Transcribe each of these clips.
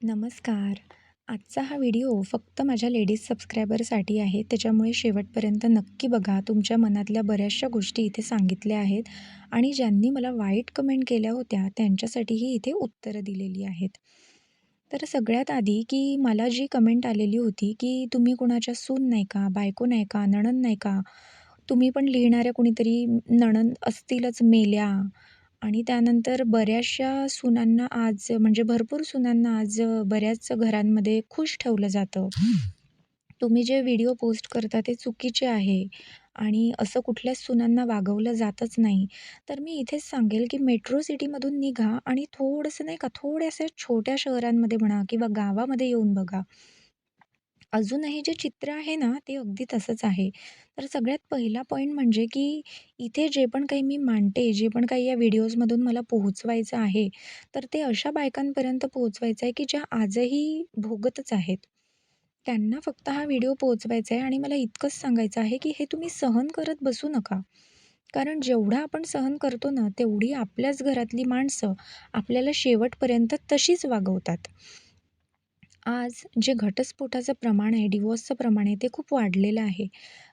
नमस्कार. आजचा हा व्हिडिओ फक्त माझ्या लेडीज सबस्क्रायबरसाठी आहे त्याच्यामुळे शेवटपर्यंत नक्की बघा. तुमच्या मनातल्या बऱ्याचशा गोष्टी इथे सांगितल्या आहेत आणि ज्यांनी मला वाईट कमेंट केल्या होत्या त्यांच्यासाठीही इथे उत्तरं दिलेली आहेत. तर सगळ्यात आधी की मला जी कमेंट आलेली होती की तुम्ही कुणाच्या सून नाही का बायको नाही का नणंद नाही का तुम्ही पण लिहिणाऱ्या कुणीतरी नणन असतीलच मेल्या आणि त्यानंतर बऱ्याचशा सुनांना आज म्हणजे भरपूर सुनांना आज बऱ्याच घरांमध्ये खुश ठेवलं जातं. तुम्ही जे व्हिडिओ पोस्ट करता ते चुकीचे आहे आणि असं कुठल्याच सुनांना वागवलं जातच नाही. तर मी इथेच सांगेल की मेट्रो सिटीमधून निघा आणि थोडंसं नाही का थोड्याशा छोट्या शहरांमध्ये म्हणा किंवा गावामध्ये येऊन बघा. अजूनही जे चित्र आहे ना ते अगदी तसंच आहे. तर सगळ्यात पहिला पॉईंट म्हणजे की इथे जे पण काही मी मांडते जे पण काही या व्हिडिओजमधून मला पोहोचवायचं आहे तर ते अशा बायकांपर्यंत पोहोचवायचं आहे की ज्या आजही भोगतच आहेत. त्यांना फक्त हा व्हिडिओ पोहोचवायचा आहे आणि मला इतकंच सांगायचं आहे की हे तुम्ही सहन करत बसू नका. कारण जेवढं आपण सहन करतो ना तेवढी आपल्याच घरातली माणसं आपल्याला शेवटपर्यंत तशीच वागवतात. आज जे घटस्फोटाचं प्रमाण आहे डिवोर्सचं प्रमाण आहे ते खूप वाढलेलं आहे.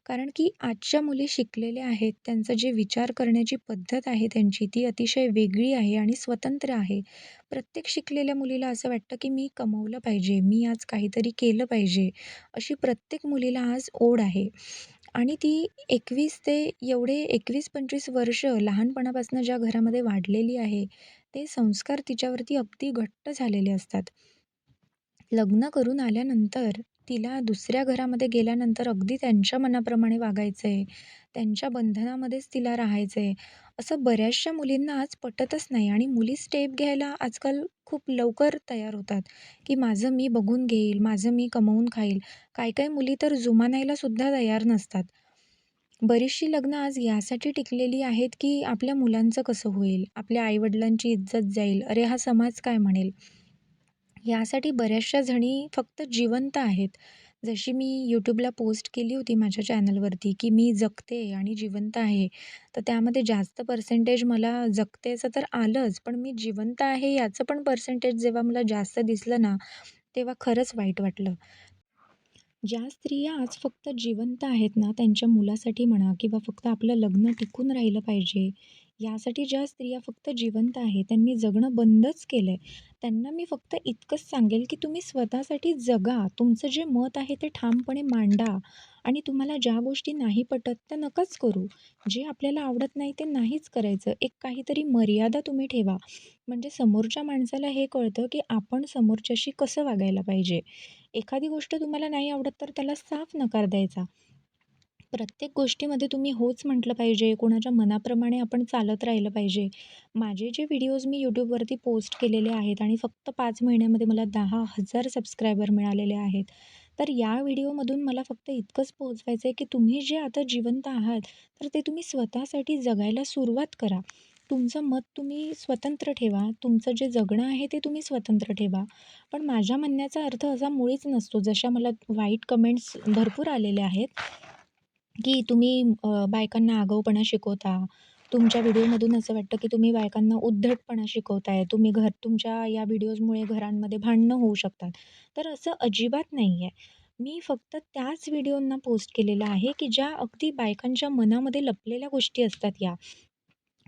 कारण की आजच्या मुली शिकलेल्या आहेत त्यांचं जे विचार करण्याची पद्धत आहे त्यांची ती अतिशय वेगळी आहे आणि स्वतंत्र आहे. प्रत्येक शिकलेल्या मुलीला असं वाटतं की मी कमवलं पाहिजे मी आज काहीतरी केलं पाहिजे अशी प्रत्येक मुलीला आज ओढ आहे. आणि ती एकवीस ते एवढे एकवीस पंचवीस वर्ष लहानपणापासून ज्या घरामध्ये वाढलेली आहे ते संस्कार तिच्यावरती अगदी घट्ट झालेले असतात. लग्न करून आल्यानंतर तिला दुसऱ्या घरामध्ये गेल्यानंतर अगदी त्यांच्या मनाप्रमाणे वागायचं. आहे त्यांच्या बंधनामध्येच तिला राहायचं. आहे असं बऱ्याचशा मुलींना आज पटतच नाही आणि मुली स्टेप घ्यायला आजकाल खूप लवकर तयार होतात. की माझं मी बघून घेईल माझं मी कमवून खाईल. काही काही मुली तर जुमानायला सुद्धा तयार नसतात. बरीचशी लग्न आज यासाठी टिकलेली आहेत की आपल्या मुलांचं कसं होईल? आपल्या आईवडिलांची इज्जत जाईल. अरे हा समाज काय म्हणेल? यासाठी बऱ्याचशा जणी फक्त जिवंत आहेत. जशी मी यूट्यूबला पोस्ट केली होती माझ्या चॅनलवरती की मी जगते आणि जिवंत आहे तर त्यामध्ये जास्त पर्सेंटेज मला जगतेचं तर आलंच पण मी जिवंत आहे याचं पण पर्सेंटेज जेव्हा मला जास्त दिसलं ना तेव्हा खरंच वाईट वाटलं. ज्या स्त्रिया आज फक्त जिवंत आहेत ना त्यांच्या मुलासाठी म्हणा किंवा फक्त आपलं लग्न टिकून राहिलं पाहिजे यासाठी ज्या स्त्रिया फक्त जिवंत आहे त्यांनी जगणं बंदच केलं आहे त्यांना मी फक्त इतकंच सांगेल की तुम्ही स्वतःसाठी जगा. तुमचं जे मत आहे ते ठामपणे मांडा आणि तुम्हाला ज्या गोष्टी नाही पटत त्या नकाच करू. जे आपल्याला आवडत नाही ते नाहीच करायचं. एक काहीतरी मर्यादा तुम्ही ठेवा. म्हणजे समोरच्या माणसाला हे कळतं की आपण समोरच्याशी कसं वागायला पाहिजे. एखादी गोष्ट तुम्हाला नाही आवडत तर त्याला साफ नकार द्यायचा. प्रत्येक गोष्टीमध्ये तुम्ही होच म्हटलं पाहिजे कोणाच्या मनाप्रमाणे आपण चालत राहिलं पाहिजे. माझे जे व्हिडिओज मी यूट्यूबवरती पोस्ट केलेले आहेत आणि फक्त पाच महिन्यामध्ये मला दहा हजार सबस्क्रायबर मिळालेले आहेत. तर या व्हिडिओमधून मला फक्त इतकंच पोहोचवायचं आहे की तुम्ही जे आता जिवंत आहात तर ते तुम्ही स्वतःसाठी जगायला सुरुवात करा. तुमचं मत तुम्ही स्वतंत्र ठेवा. तुमचं जे जगणं आहे ते तुम्ही स्वतंत्र ठेवा. पण माझ्या म्हणण्याचा अर्थ असा मुळीच नसतो. जशा मला वाईट कमेंट्स भरपूर आलेले आहेत की तुम्ही बायकांना आगाऊपणा शिकवता. तुमच्या व्हिडिओमधून असं वाटतं की तुम्ही बायकांना उद्धटपणा शिकवताय. तुम्ही घर तुमच्या या व्हिडिओजमुळे घरांमध्ये भांडणं होऊ शकतात. तर असं अजिबात नाही आहे मी फक्त त्याच व्हिडिओंना पोस्ट केलेलं आहे की ज्या अगदी बायकांच्या मनामध्ये लपलेल्या गोष्टी असतात या.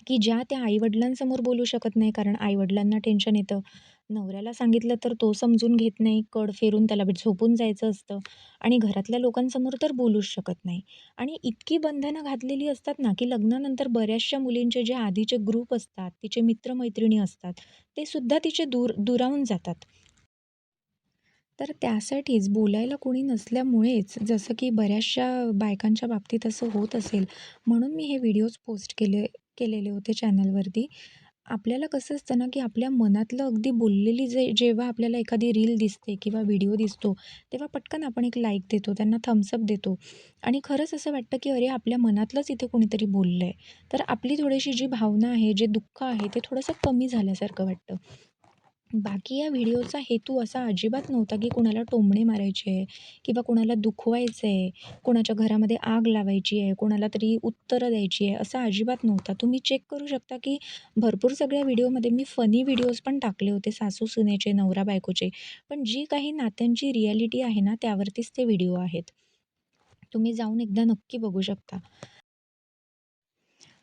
की ज्या त्या आईवडिलांसमोर बोलू शकत नाही कारण आईवडिलांना टेन्शन येतं. नवऱ्याला सांगितलं तर तो समजून घेत नाही कड फेरून त्याला झोपून जायचं असतं आणि घरातल्या लोकांसमोर तर बोलूच शकत नाही. आणि इतकी बंधनं घातलेली असतात ना की लग्नानंतर बऱ्याचशा मुलींचे जे आधीचे ग्रुप असतात तिचे मित्रमैत्रिणी असतात ते सुद्धा तिचे दूर दुरावून जातात. तर त्यासाठीच बोलायला कोणी नसल्यामुळेच जसं की बऱ्याचशा बायकांच्या बाबतीत असं होत असेल म्हणून मी हे व्हिडिओज पोस्ट केले केलेले होते चॅनलवरती. आपल्याला कसं असतं ना की आपल्या मनातलं अगदी बोललेली जे जेव्हा आपल्याला एखादी रील दिसते किंवा व्हिडिओ दिसतो तेव्हा पटकन आपण एक लाईक देतो त्यांना थम्सअप देतो. आणि खरंच असं वाटतं की अरे आपल्या मनातलंच इथे कोणीतरी बोललं आहे तर आपली थोडीशी जी भावना आहे जे दुःख आहे ते थोडंसं कमी झाल्यासारखं वाटतं. बाकी या व्हिडिओचा हेतू असा अजिबात नव्हता की कुणाला टोमणे मारायचे आहे किंवा कुणाला दुखवायचं आहे कोणाच्या घरामध्ये आग लावायची आहे कोणाला तरी उत्तरं द्यायची आहे असा अजिबात नव्हता. तुम्ही चेक करू शकता की भरपूर सगळ्या व्हिडिओमध्ये मी फनी व्हिडिओज पण टाकले होते सासू सुनेचे नवरा बायकोचे. पण जी काही नात्यांची रिॲलिटी आहे ना त्यावरतीच ते व्हिडिओ आहेत. तुम्ही जाऊन एकदा नक्की बघू शकता.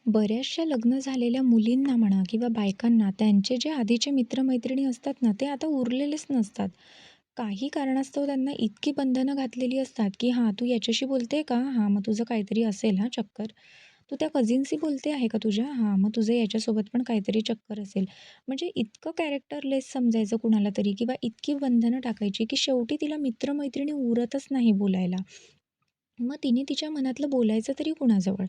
बऱ्याचशा लग्न झालेल्या मुलींना म्हणा किंवा बायकांना त्यांचे जे आधीचे मित्रमैत्रिणी असतात ना ते आता उरलेलेच नसतात. काही कारणास्तव त्यांना इतकी बंधनं घातलेली असतात की हां तू याच्याशी बोलते का? हां मग तुझं काहीतरी असेल हां चक्कर. तू त्या कझिनशी बोलते आहे का तुझ्या? हां मग तुझं याच्यासोबत पण काहीतरी चक्कर असेल. म्हणजे इतकं कॅरेक्टरलेस समजायचं कुणाला तरी किंवा इतकी बंधनं टाकायची की शेवटी तिला मित्रमैत्रिणी उरतच नाही बोलायला. मग तिने तिच्या मनातलं बोलायचं तरी कुणाजवळ?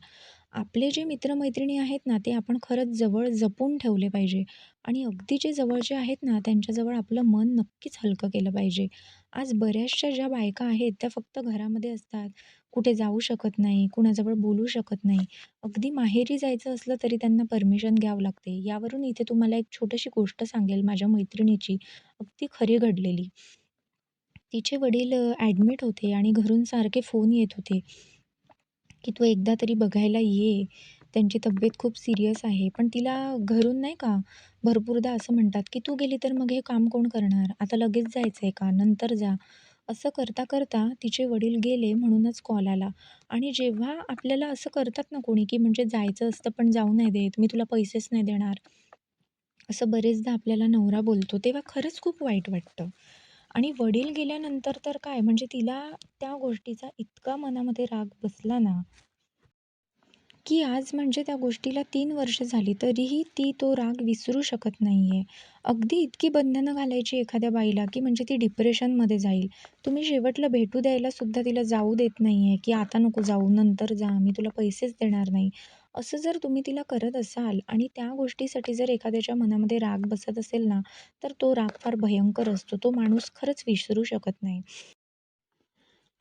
आपले जे मित्रमैत्रिणी आहेत ना ते आपण खरंच जवळ जपून ठेवले पाहिजे. आणि अगदी जे जवळचे आहेत ना त्यांच्याजवळ आपलं मन नक्कीच हलकं केलं पाहिजे. आज बऱ्याचशा ज्या बायका आहेत त्या फक्त घरामध्ये असतात. कुठे जाऊ शकत नाही कुणाजवळ बोलू शकत नाही. अगदी माहेरी जायचं असलं तरी त्यांना परमिशन घ्यावं लागते. यावरून इथे तुम्हाला एक छोटीशी गोष्ट सांगेल माझ्या मैत्रिणीची. अगदी खरी घडलेली. तिचे वडील ॲडमिट होते आणि घरून सारखे फोन येत होते की तू एकदा तरी बघायला ये. त्यांची तब्येत खूप सिरियस आहे. पण तिला घरून नाही का भरपूरदा असं म्हणतात की तू गेली तर मग हे काम कोण करणार? आता लगेच जायचं आहे का? नंतर जा. असं करता करता तिचे वडील गेले म्हणूनच कॉल आला. आणि जेव्हा आपल्याला असं करतात ना कोणी की म्हणजे जायचं असतं पण जाऊ नाही देत मी तुला पैसेच नाही देणार असं बरेचदा आपल्याला नवरा बोलतो तेव्हा खरंच खूप वाईट वाटतं. आणि वडील गेल्यानंतर तर काय म्हणजे तिला त्या गोष्टीचा इतका मनामध्ये राग बसला ना की आज म्हणजे त्या गोष्टीला तीन वर्ष झाली तरीही ती तो राग विसरू शकत नाही आहे अगदी इतकी बंधनं घालायची एखाद्या बाईला की म्हणजे ती डिप्रेशनमध्ये जाईल. तुम्ही शेवटला भेटू द्यायला सुद्धा तिला जाऊ देत नाही आहे की आता नको जाऊ नंतर जा मी तुला पैसेच देणार नाही. असं जर तुम्ही तिला करत असाल आणि त्या गोष्टीसाठी जर एखाद्याच्या मनामध्ये राग बसत असेल ना तर तो राग फार भयंकर असतो. तो माणूस खरंच विसरू शकत नाही.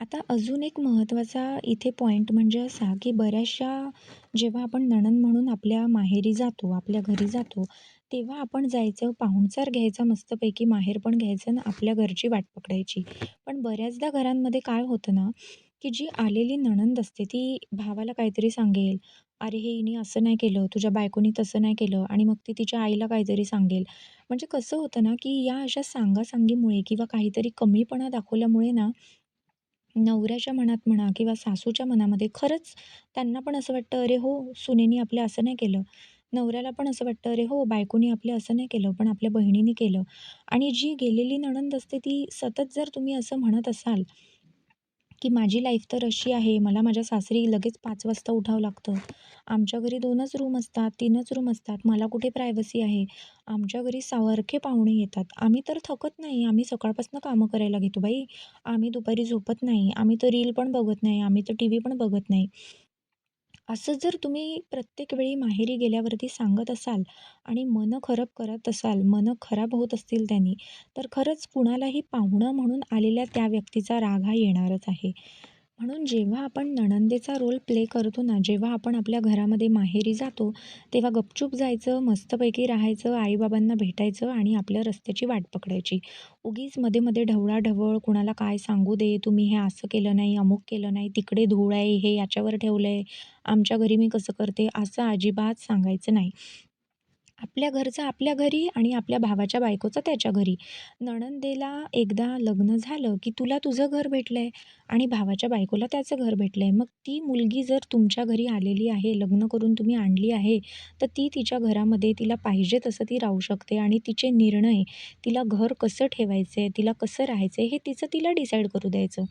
आता अजून एक महत्त्वाचा इथे पॉईंट म्हणजे असा की बऱ्याचशा जेव्हा आपण नणन म्हणून आपल्या माहेरी जातो आपल्या घरी जातो तेव्हा आपण जायचं पाहुणचार घ्यायचा मस्तपैकी माहेर पण घ्यायचं आणि आपल्या घरची वाट पकडायची. पण बऱ्याचदा घरांमध्ये काय होतं ना की जी आलेली नणंद असते ती भावाला काहीतरी सांगेल. अरे हे हिने असं नाही केलं तुझ्या बायकोनी तसं नाही केलं आणि मग ती तिच्या आईला काहीतरी सांगेल. म्हणजे कसं होतं ना की या अशा सांगासांगीमुळे किंवा काहीतरी कमीपणा दाखवल्यामुळे ना नवऱ्याच्या मनात म्हणा किंवा सासूच्या मनामध्ये खरंच त्यांना पण असं वाटतं अरे हो सुनेनी आपल्या असं नाही केलं. नवऱ्याला पण असं वाटतं अरे हो बायकोनी आपल्या असं नाही केलं पण आपल्या बहिणीने केलं. आणि जी गेलेली नणंद असते ती सतत जर तुम्ही असं म्हणत असाल की माझी लाईफ तर अशी आहे मला माझ्या सासरी लगेच पाच वाजता उठावं लागतं. आमच्या घरी दोनच रूम असतात तीनच रूम असतात मला कुठे प्रायव्हसी आहे? आमच्या घरी सारखे पाहुणे येतात. आम्ही तर थकत नाही आम्ही सकाळपासून कामं करायला घेतो बाई. आम्ही दुपारी झोपत नाही आम्ही तर रील पण बघत नाही आम्ही तर टी व्ही पण बघत नाही. असं जर तुम्ही प्रत्येक वेळी माहेरी गेल्यावरती सांगत असाल आणि मनं खराब करत असाल मनं खराब होत असतील त्यांनी तर खरंच कुणालाही पाहुणं म्हणून आलेल्या त्या व्यक्तीचा राग हा येणारच आहे. म्हणून जेव्हा आपण नणंदेचा रोल प्ले करतो ना जेव्हा आपण आपल्या घरामध्ये माहेरी जातो तेव्हा गपचूप जायचं मस्तपैकी राहायचं आईबाबांना भेटायचं आणि आपल्या रस्त्याची वाट पकडायची. उगीच मध्ये मध्ये ढवळाढवळ कुणाला काय सांगू दे तुम्ही हे असं केलं नाही अमुक केलं नाही तिकडे धूळ आहे हे याच्यावर ठेवलं आहे आमच्या घरी मी कसं करते असं अजिबात सांगायचं नाही. आपल्या घरचं आपल्या घरी आणि आपल्या भावाच्या बायकोचं त्याच्या घरी. नणंदेला एकदा लग्न झालं की तुला तुझं घर भेटलं आहे आणि भावाच्या बायकोला त्याचं घर भेटलं आहे मग ती मुलगी जर तुमच्या घरी आलेली आहे लग्न करून तुम्ही आणली आहे तर ती तिच्या घरामध्ये तिला पाहिजे तसं ती राहू शकते आणि तिचे निर्णय तिला घर कसं ठेवायचं आहे तिला कसं राहायचं आहे हे तिचं तिला डिसाईड करू द्यायचं.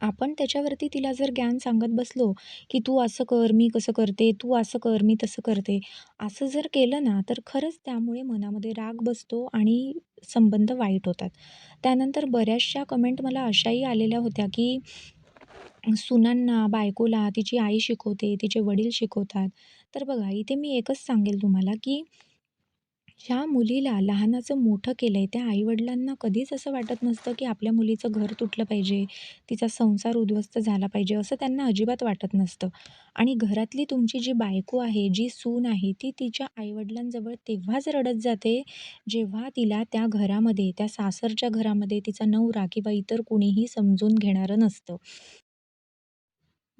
आपण त्याच्यावरती तिला जर ज्ञान सांगत बसलो की तू असं कर मी कसं करते तू असं कर मी तसं करते असं जर केलं ना तर खरंच त्यामुळे मनामध्ये राग बसतो आणि संबंध वाईट होतात. त्यानंतर बऱ्याचशा कमेंट मला अशाही आलेल्या होत्या की सुनांना बायकोला तिची आई शिकवते तिचे वडील शिकवतात. तर बघा इथे मी एकच सांगेल तुम्हाला की ज्या मुलीला लहानाचं मोठं केलं आहे त्या आईवडिलांना कधीच असं वाटत नसतं की आपल्या मुलीचं घर तुटलं पाहिजे तिचा संसार उद्ध्वस्त झाला पाहिजे असं त्यांना अजिबात वाटत नसतं. आणि घरातली तुमची जी बायको आहे जी सून आहे ती तिच्या आईवडिलांजवळ तेव्हाच रडत जाते जेव्हा तिला त्या घरामध्ये त्या सासरच्या घरामध्ये तिचा नवरा किंवा इतर कुणीही समजून घेणारं नसतं.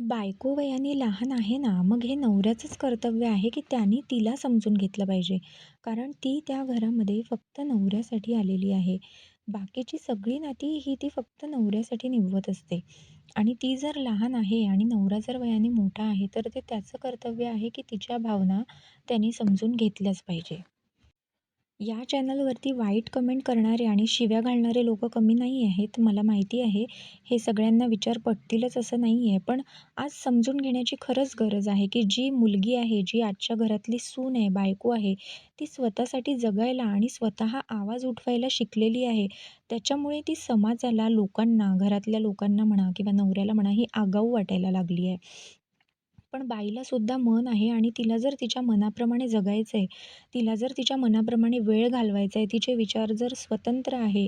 बायको वयाने लहान आहे ना, मग हे नवऱ्याचंच कर्तव्य आहे की त्याने तिला समजून घेतलं पाहिजे. कारण ती त्या घरामध्ये फक्त नवऱ्यासाठी आलेली आहे. बाकीची सगळी नाती ही ती फक्त नवऱ्यासाठी निभवत असते. आणि ती जर लहान आहे आणि नवरा जर वयाने मोठा आहे, तर ते त्याचं कर्तव्य आहे की तिच्या भावना त्याने समजून घेतल्याच पाहिजे. या चॅनलवरती वाईट कमेंट करणारे आणि शिव्या घालणारे लोक कमी नाही आहेत. मला माहिती आहे, हे सगळ्यांना विचार पटतीलच असं नाही आहे. पण आज समजून घेण्याची खरंच गरज आहे, की जी मुलगी आहे, जी आजच्या घरातली सून आहे, बायको आहे, ती स्वतःसाठी जगायला आणि स्वतः आवाज उठवायला शिकलेली आहे. त्याच्यामुळे ती समाजाला, लोकांना, घरातल्या लोकांना म्हणा किंवा नवऱ्याला म्हणा, ही आगाऊ वाटायला लागली आहे. पण बाईला सुद्धा मन आहे आणि तिला जर तिच्या मनाप्रमाणे जगायचं आहे, तिला जर तिच्या मनाप्रमाणे वेळ घालवायचा आहे, तिचे विचार जर स्वतंत्र आहे,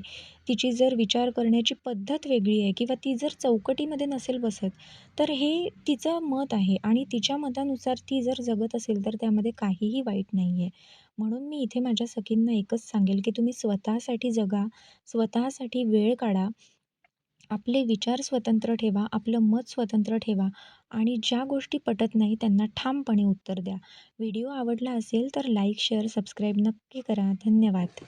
तिची जर विचार करण्याची पद्धत वेगळी आहे किंवा ती जर चौकटीमध्ये नसेल बसत, तर हे तिचं मत आहे आणि तिच्या मतानुसार ती जर जगत असेल, तर त्यामध्ये काहीही वाईट नाही आहे. म्हणून मी इथे माझ्या सखींना एकच सांगेल, की तुम्ही स्वतःसाठी जगा, स्वतःसाठी वेळ काढा. आपले विचार स्वतंत्र ठेवा, आपलं मत स्वतंत्र ठेवा आणि ज्या गोष्टी पटत नाही त्यांना ठामपणे उत्तर द्या. व्हिडिओ आवडला असेल तर लाईक, शेअर, सबस्क्राईब नक्की करा. धन्यवाद.